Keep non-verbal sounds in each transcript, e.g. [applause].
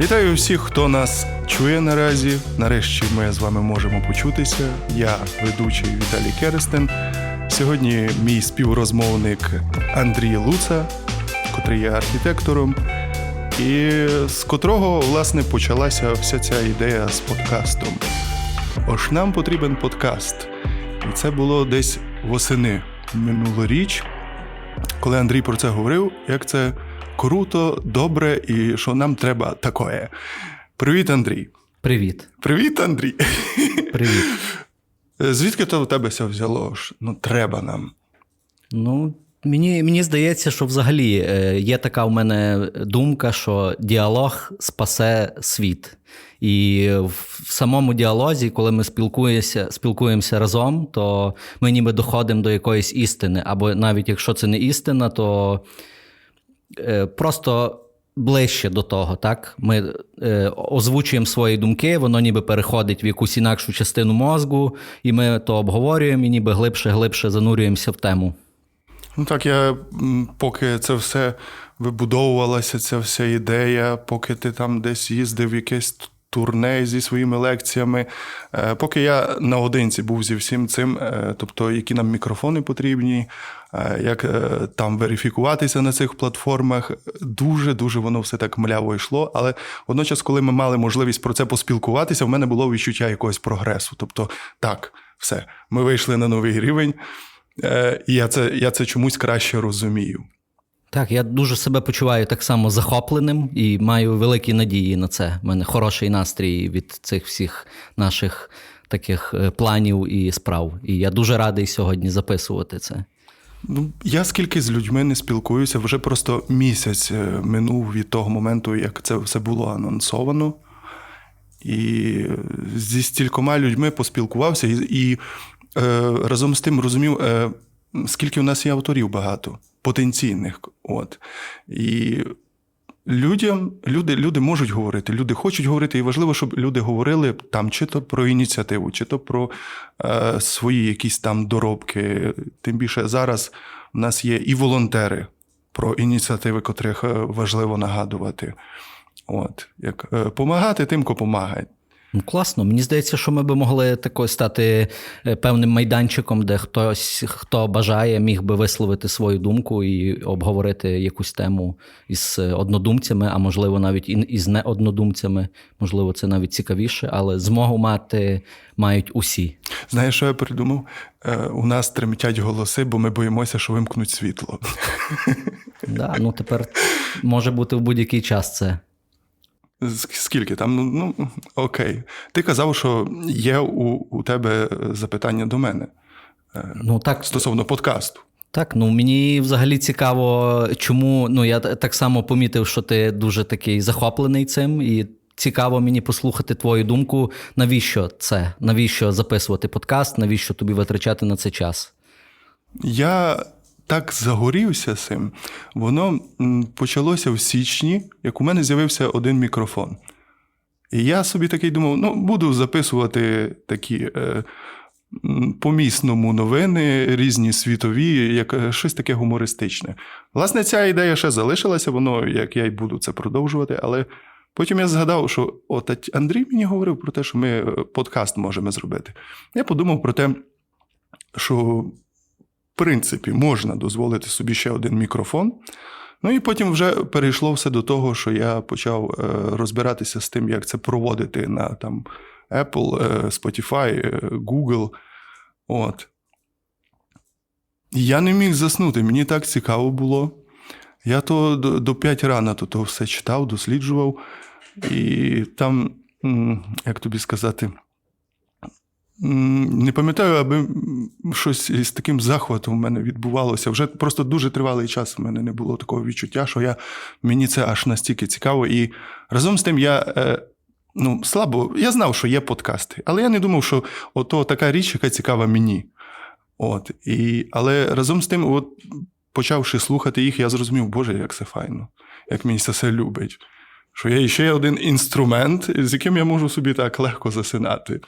Вітаю всіх, хто нас чує наразі. Нарешті ми з вами можемо почутися. Я ведучий Віталій Керестен. Сьогодні мій співрозмовник Андрій Луца, котрий є архітектором, і з котрого власне почалася вся ця ідея з подкастом. Ось нам потрібен подкаст. І це було десь восени минулоріч, коли Андрій про це говорив, як це круто, добре і що нам треба такое. Привіт, Андрій. Привіт. Привіт, Андрій. Привіт. Звідки то в тебе все взяло? Ну, треба нам. Ну, мені, мені здається, що взагалі е, є така у мене думка, що діалог спасе світ. І в самому діалозі, коли ми спілкуємося, спілкуємося разом, то ми ніби доходимо до якоїсь істини. Або навіть якщо це не істина, то е, просто ближче до того. Так? Ми е, озвучуємо свої думки, воно ніби переходить в якусь інакшу частину мозку, і ми то обговорюємо, і ніби глибше-глибше занурюємося в тему. Ну так, я поки це все вибудовувалася, ця вся ідея, поки ти там десь їздив якесь турне зі своїми лекціями, е, поки я наодинці був зі всім цим, е, тобто які нам мікрофони потрібні, е, як там верифікуватися на цих платформах, дуже-дуже воно все так мляво йшло. Але водночас, коли ми мали можливість про це поспілкуватися, в мене було відчуття якогось прогресу. Тобто, так, все, ми вийшли на новий рівень. Е, І я це, я це чомусь краще розумію. Так, я дуже себе почуваю так само захопленим і маю великі надії на це. У мене хороший настрій від цих всіх наших таких е, планів і справ. І я дуже радий сьогодні записувати це. Ну, я скільки з людьми не спілкуюся, вже просто місяць е, минув від того моменту, як це все було анонсовано. І зі стількома людьми поспілкувався, і, і разом з тим розумів, е, скільки у нас є авторів багато, потенційних. От. І людям, люди, люди можуть говорити, люди хочуть говорити, і важливо, щоб люди говорили там чи то про ініціативу, чи то про е, свої якісь там доробки. Тим більше зараз у нас є і волонтери про ініціативи, котрих е, важливо нагадувати. От, як е, помагати тим, кому помагає. Ну, класно. Мені здається, що ми би могли такою стати е, певним майданчиком, де хтось, хто бажає, міг би висловити свою думку і обговорити якусь тему із однодумцями, а можливо, навіть із неоднодумцями. Можливо, це навіть цікавіше, але змогу мати мають усі. Знаєш, що я придумав? Е, у нас тремтять голоси, бо ми боїмося, що вимкнуть світло. [laughs] Да, ну тепер може бути в будь-який час це. Скільки там? Ну, ну окей. Ти казав, що є у, у тебе запитання до мене Ну так, стосовно подкасту. Так, ну мені взагалі цікаво, чому ну я так само помітив, що ти дуже такий захоплений цим, і цікаво мені послухати твою думку, навіщо це? Навіщо записувати подкаст, навіщо тобі витрачати на це час? Я так загорівся цим. Воно почалося в січні, як у мене з'явився один мікрофон. І я собі такий думав: ну, буду записувати такі е, по-місному новини, різні світові, як е, щось таке гумористичне. Власне, ця ідея ще залишилася, воно, як я й буду це продовжувати, але. Потім я згадав, що от Андрій мені говорив про те, що ми е, подкаст можемо зробити. Я подумав про те, що принципі можна дозволити собі ще один мікрофон. Ну і потім вже перейшло все до того, що я почав е, розбиратися з тим, як це проводити на там, Apple, е, Spotify, е, Google. От. Я не міг заснути, мені так цікаво було. Я то до, до 5 рана то, все читав, досліджував. І там, як тобі сказати, не пам'ятаю, аби щось із таким захватом в мене відбувалося. Вже просто дуже тривалий час в мене не було такого відчуття, що я, мені це аж настільки цікаво. І разом з тим я. Е, Ну, слабо, я знав, що є подкасти, але я не думав, що ото така річ, яка цікава мені. От, і, але разом з тим, от, почавши слухати їх, я зрозумів, Боже, як це файно, як мені це все любить. Що є ще один інструмент, з яким я можу собі так легко засинати.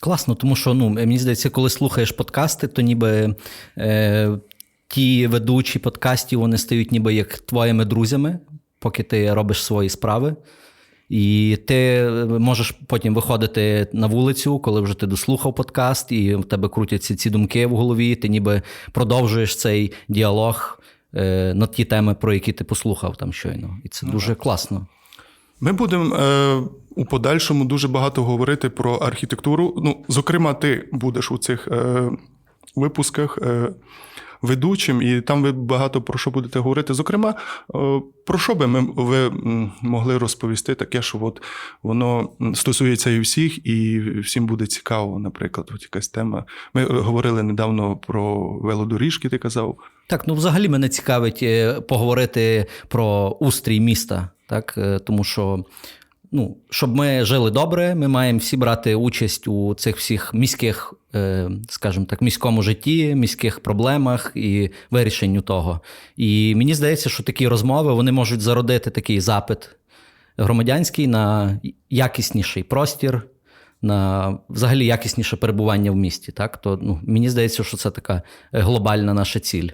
Класно, тому що ну, мені здається, коли слухаєш подкасти, то ніби е, ті ведучі подкастів вони стають ніби як твоїми друзями, поки ти робиш свої справи. І ти можеш потім виходити на вулицю, коли вже ти дослухав подкаст, і в тебе крутяться ці думки в голові. Ти ніби продовжуєш цей діалог е, на ті теми, про які ти послухав там щойно. І це дуже класно. Ми будемо е, у подальшому дуже багато говорити про архітектуру. Ну, зокрема, ти будеш у цих е, випусках е, ведучим, і там ви багато про що будете говорити. Зокрема, е, про що би ми, ви могли розповісти таке, що от воно стосується і всіх, і всім буде цікаво, наприклад, от якась тема. Ми е, говорили недавно про велодоріжки, ти казав. Так, ну взагалі мене цікавить е, поговорити про устрій міста, так? е, тому що. Ну, щоб ми жили добре, ми маємо всі брати участь у цих всіх міських, е, скажімо так, міському житті, міських проблемах і вирішенню того. І мені здається, що такі розмови вони можуть зародити такий запит громадянський на якісніший простір, на взагалі якісніше перебування в місті. Так? То ну, мені здається, що це така глобальна наша ціль.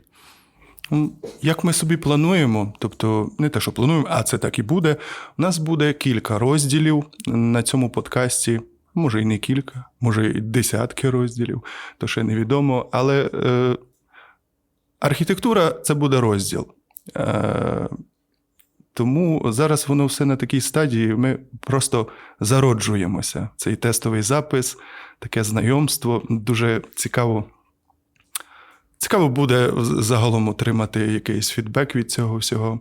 М, Як ми собі плануємо, тобто не те, що плануємо, а це так і буде. У нас буде кілька розділів на цьому подкасті. Може, і не кілька, може, і десятки розділів, то ще невідомо. Але е, архітектура це буде розділ. Е, тому зараз воно все на такій стадії. Ми просто зароджуємося. Цей тестовий запис, таке знайомство. Дуже цікаво Цікаво буде загалом отримати якийсь фідбек від цього всього.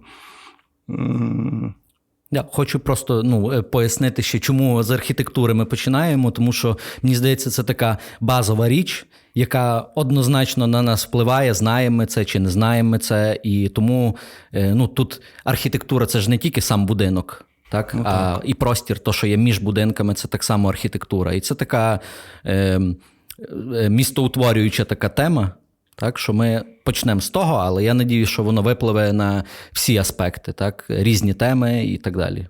Я хочу просто ну, е, пояснити ще, чому з архітектури ми починаємо, тому що мені здається, це така базова річ, яка однозначно на нас впливає, знаємо ми це чи не знаємо ми це. І тому е, ну, тут архітектура це ж не тільки сам будинок. Так? А, і простір, то, що є між будинками, це так само архітектура. І це така е, е, містоутворююча така тема. Так, що ми почнемо з того, але я надію, що воно випливе на всі аспекти, так, різні теми і так далі.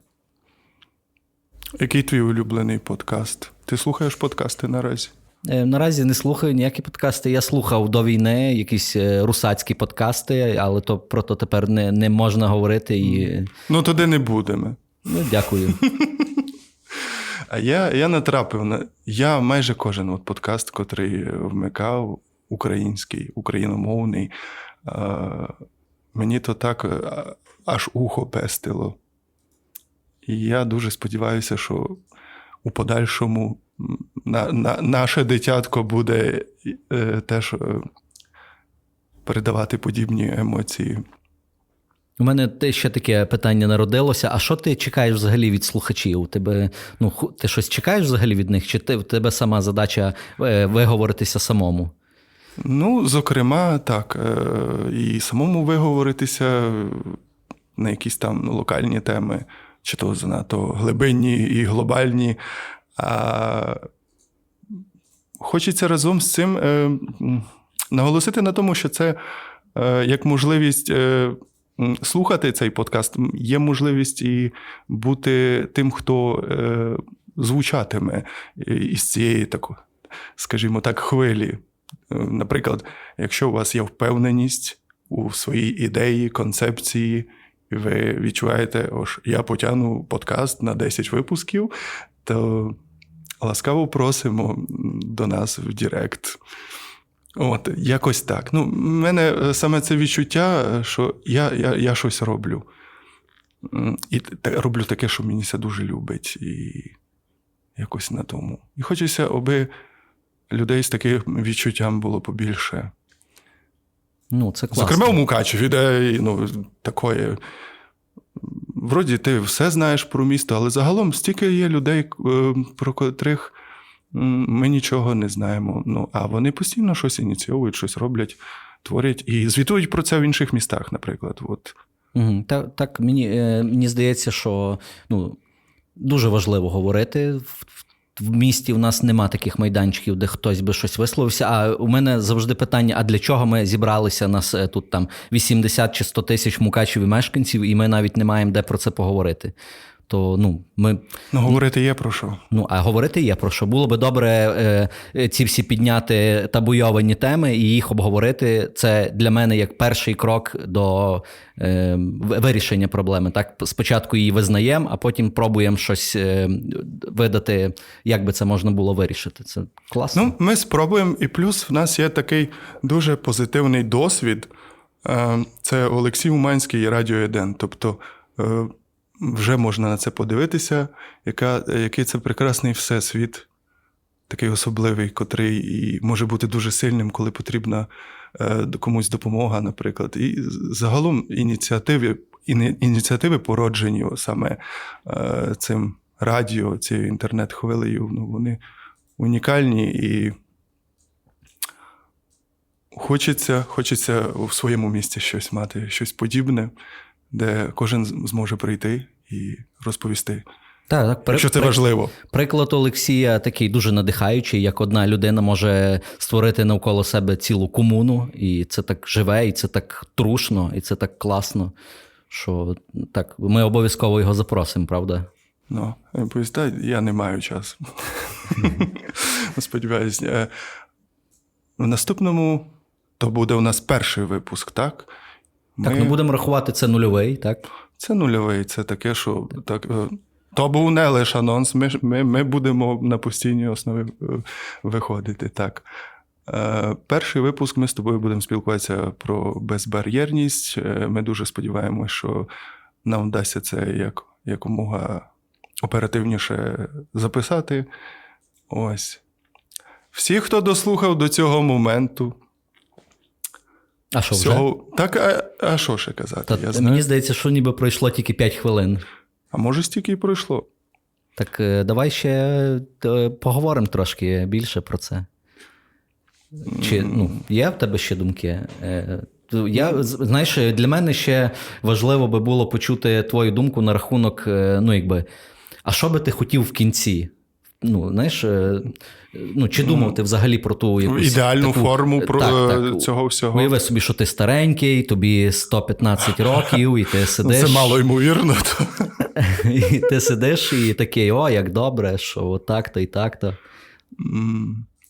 Який твій улюблений подкаст? Ти слухаєш подкасти наразі? Е, Наразі не слухаю ніякі подкасти. Я слухав до війни якісь е, русацькі подкасти, але то про то тепер не, не можна говорити. І Ну, туди не будемо. ну, дякую. [laughs] А я, я натрапив на. Я майже кожен от подкаст, котрий вмикав, український, україномовний. е, мені то так е, аж ухо пестило. І я дуже сподіваюся, що у подальшому на, на, наше дитятко буде е, теж передавати подібні емоції. У мене ще таке питання народилося: а що ти чекаєш взагалі від слухачів? Тебе ну ти щось чекаєш взагалі від них? Чи ти в тебе сама задача виговоритися самому? Ну, зокрема, так. е, І самому виговоритися на якісь там локальні теми, чи то занадто глибинні і глобальні. А хочеться разом з цим е, наголосити на тому, що це е, як можливість. Слухати цей подкаст є можливість і бути тим, хто е, звучатиме із цієї такої, скажімо так, хвилі. Наприклад, якщо у вас є впевненість у своїй ідеї, концепції, і ви відчуваєте, ось я потягну подкаст на 10 випусків, то ласкаво просимо до нас в Директ. От, якось так. Ну, в мене е, саме це відчуття, е, що я, я, я щось роблю. І роблю таке, що мені це дуже любить. І якось на тому. І хочеться, аби людей з таким відчуттям було побільше. Ну, це класно. Зокрема, у Мукачеві, де ну, такої. Вроді ти все знаєш про місто, але загалом стільки є людей, е, про котрих ми нічого не знаємо. Ну, а вони постійно щось ініціюють, щось роблять, творять і звітують про це в інших містах, наприклад. От. Угу. Так, так мені, е, мені здається, що ну, дуже важливо говорити. В, в місті у нас нема таких майданчиків, де хтось би щось висловився. А у мене завжди питання: а для чого ми зібралися? Нас е, тут там 80 чи 100 тисяч мукачів і мешканців, і ми навіть не маємо де про це поговорити. То ну, ми Ну, говорити є про що. Ну, а говорити є про що. Було би добре е, ці всі підняти табуйовані теми і їх обговорити. Це для мене як перший крок до е, вирішення проблеми. Так, спочатку її визнаємо, а потім пробуємо щось е, видати, як би це можна було вирішити. Це класно. Ну, ми спробуємо, і плюс в нас є такий дуже позитивний досвід. Е, Це Олексій Уманський і Радіо 1. Тобто е, вже можна на це подивитися, яка, який це прекрасний всесвіт, такий особливий, котрий і може бути дуже сильним, коли потрібна е, комусь допомога, наприклад. І загалом ініціативи, іні- ініціативи породжені саме е, цим радіо, цією інтернет-хвилею. Ну, вони унікальні і хочеться, хочеться в своєму місті щось мати, щось подібне, де кожен зможе прийти і розповісти. Так, так, при- Якщо це при- важливо. Приклад Олексія такий дуже надихаючий, як одна людина може створити навколо себе цілу комуну, і це так живе, і це так трушно, і це так класно. Що так, ми обов'язково його запросимо, правда? Ну, я я не маю часу. [laughs] Сподіваюсь. Е, В наступному то буде у нас перший випуск, так? Так, ну будемо рахувати це нульовий, так? Це нульовий, це таке, що так. е, То був не лише анонс, ми, ми, ми будемо на постійній основі е, виходити. Так. Е, Перший випуск ми з тобою будемо спілкуватися про безбар'єрність. Ми дуже сподіваємося, що нам вдасться це як, якомога оперативніше записати. Ось. Всі, хто дослухав до цього моменту, А що вже? всього... так, а, а що ще казати? Та, Я знаю. мені здається, що ніби пройшло тільки 5 хвилин. А може, стільки і пройшло. Так е, давай ще е, поговоримо трошки більше про це. Чи ну, є в тебе ще думки? Е, Я, знаєш, для мене ще важливо би було почути твою думку на рахунок, ну, якби, а що би ти хотів в кінці? Ну, знаєш, е, ну, чи думав ти взагалі про ту якусь ідеальну таку- форму про Так, е, так. цього всього. Уяви собі, що ти старенький, тобі 115 років, і ти Ну, сидиш. Це мало ймовірно. То... [laughs] І ти сидиш і такий, о, як добре, що отак-то і так-то.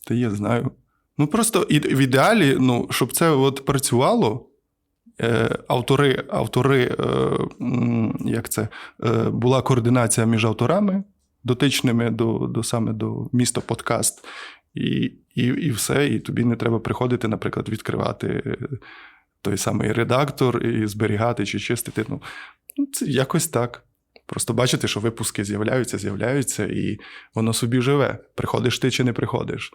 Та я знаю. Ну просто і- в ідеалі, ну, щоб це от працювало. е, Автори, автори, е, як це, е, була координація між авторами, дотичними до, до саме до міста подкаст, і, і, і все. І тобі не треба приходити, наприклад, відкривати е, той самий редактор і зберігати чи чистити. Ну, ну, це якось так. Просто бачити, що випуски з'являються, з'являються, і воно собі живе. Приходиш ти чи не приходиш.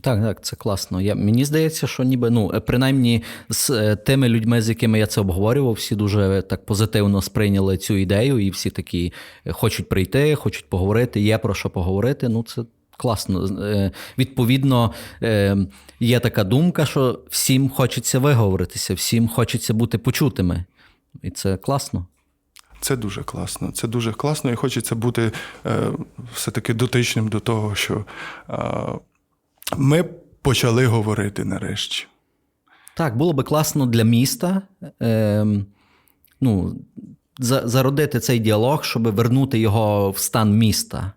Так, так, це класно. Я, мені здається, що ніби, ну, е, принаймні з е, тими людьми, з якими я це обговорював, всі дуже так позитивно сприйняли цю ідею, і всі такі е, хочуть прийти, хочуть поговорити, є про що поговорити. Ну, це класно. Е, Відповідно, е, є така думка, що всім хочеться виговоритися, всім хочеться бути почутими. І це класно. Це дуже класно. Це дуже класно, і хочеться бути е, все-таки дотичним до того, що е, ми почали говорити нарешті. Так, було би класно для міста е, ну, за, зародити цей діалог, щоб вернути його в стан міста.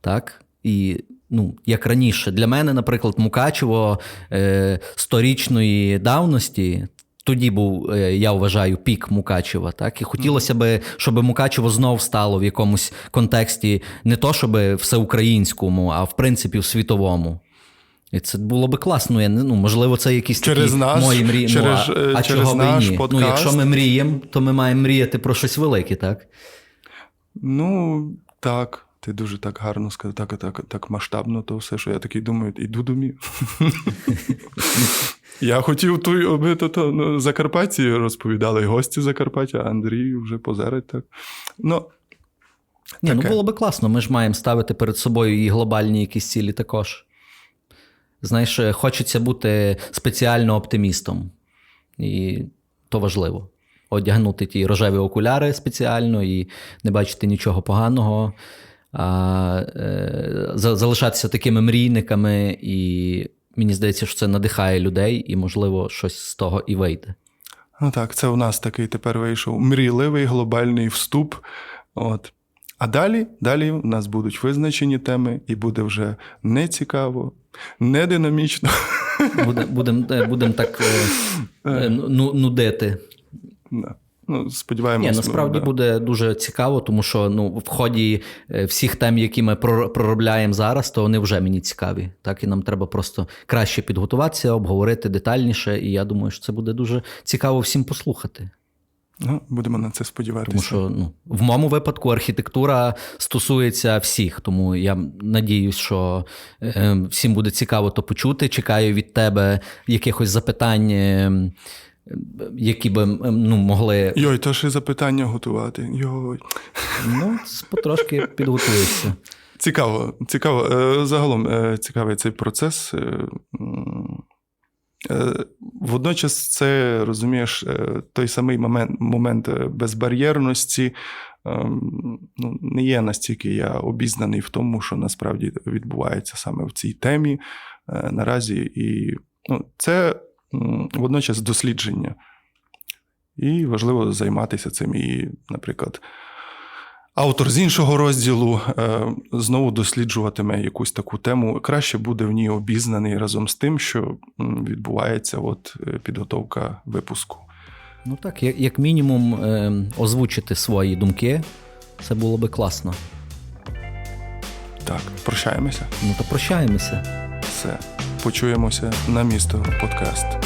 Так? І ну, як раніше, для мене, наприклад, Мукачево е, сторічної давності. Тоді був, е, я вважаю, пік Мукачева. Так? І хотілося б, щоб Мукачево знов стало в якомусь контексті не то, щоб всеукраїнському, а в принципі в світовому. І це було би класно. Я, не- ну, можливо, це якісь Через такі нас, мої мрії. через, ну, е, а, а через чого наш і ні? подкаст. Ну, якщо ми мріємо, то ми маємо мріяти про щось велике, так? Ну, так. Ти дуже так гарно сказав, так, так, так масштабно, то все, що я такий думаю, іду домів. [laughs] Я хотів ту, аби то, то ну, Закарпатті розповідали гості Закарпаття, а Андрій вже позерить так. Ну, Ні, ну було би класно. Ми ж маємо ставити перед собою і глобальні якісь цілі також. Знаєш, е, хочеться бути спеціально оптимістом. І то важливо. Одягнути ті рожеві окуляри спеціально і не бачити нічого поганого, а е, залишатися такими мрійниками. І мені здається, що це надихає людей, і, можливо, щось з того і вийде. Ну так, це у нас такий тепер вийшов мрійливий глобальний вступ. От. А далі, далі у нас будуть визначені теми, і буде вже не цікаво, не динамічно. Будемо будем, е, будем так е, е, ну, нудити. Да. Ну, сподіваємося. Ні, насправді да. буде дуже цікаво, тому що ну, в ході всіх тем, які ми прор- проробляємо зараз, то вони вже мені цікаві. Так, і нам треба просто краще підготуватися, обговорити детальніше. І я думаю, що це буде дуже цікаво всім послухати. Ну, будемо на це сподіватися. Тому що ну, в моєму випадку архітектура стосується всіх. Тому я надіюсь, що е, всім буде цікаво то почути. Чекаю від тебе якихось запитань, е, які би м, ну, могли. Йой, то ще запитання готувати. Йой. Ну, потрошки підготуєшся. Цікаво, цікаво. Е, Загалом е, цікавий цей процес. Водночас, це розумієш, е, той самий момент, момент е, безбар'єрності. ем, Ну, не є настільки я обізнаний в тому, що насправді відбувається саме в цій темі е, наразі. І ну, це водночас дослідження. І важливо займатися цим. І, наприклад, автор з іншого розділу е, знову досліджуватиме якусь таку тему. Краще буде в ній обізнаний разом з тим, що відбувається от, е, підготовка випуску. Ну так, як, мінімум, е, озвучити свої думки. Це було би класно. Так, прощаємося. Ну то прощаємося. Все. Почуємося на місто подкаст.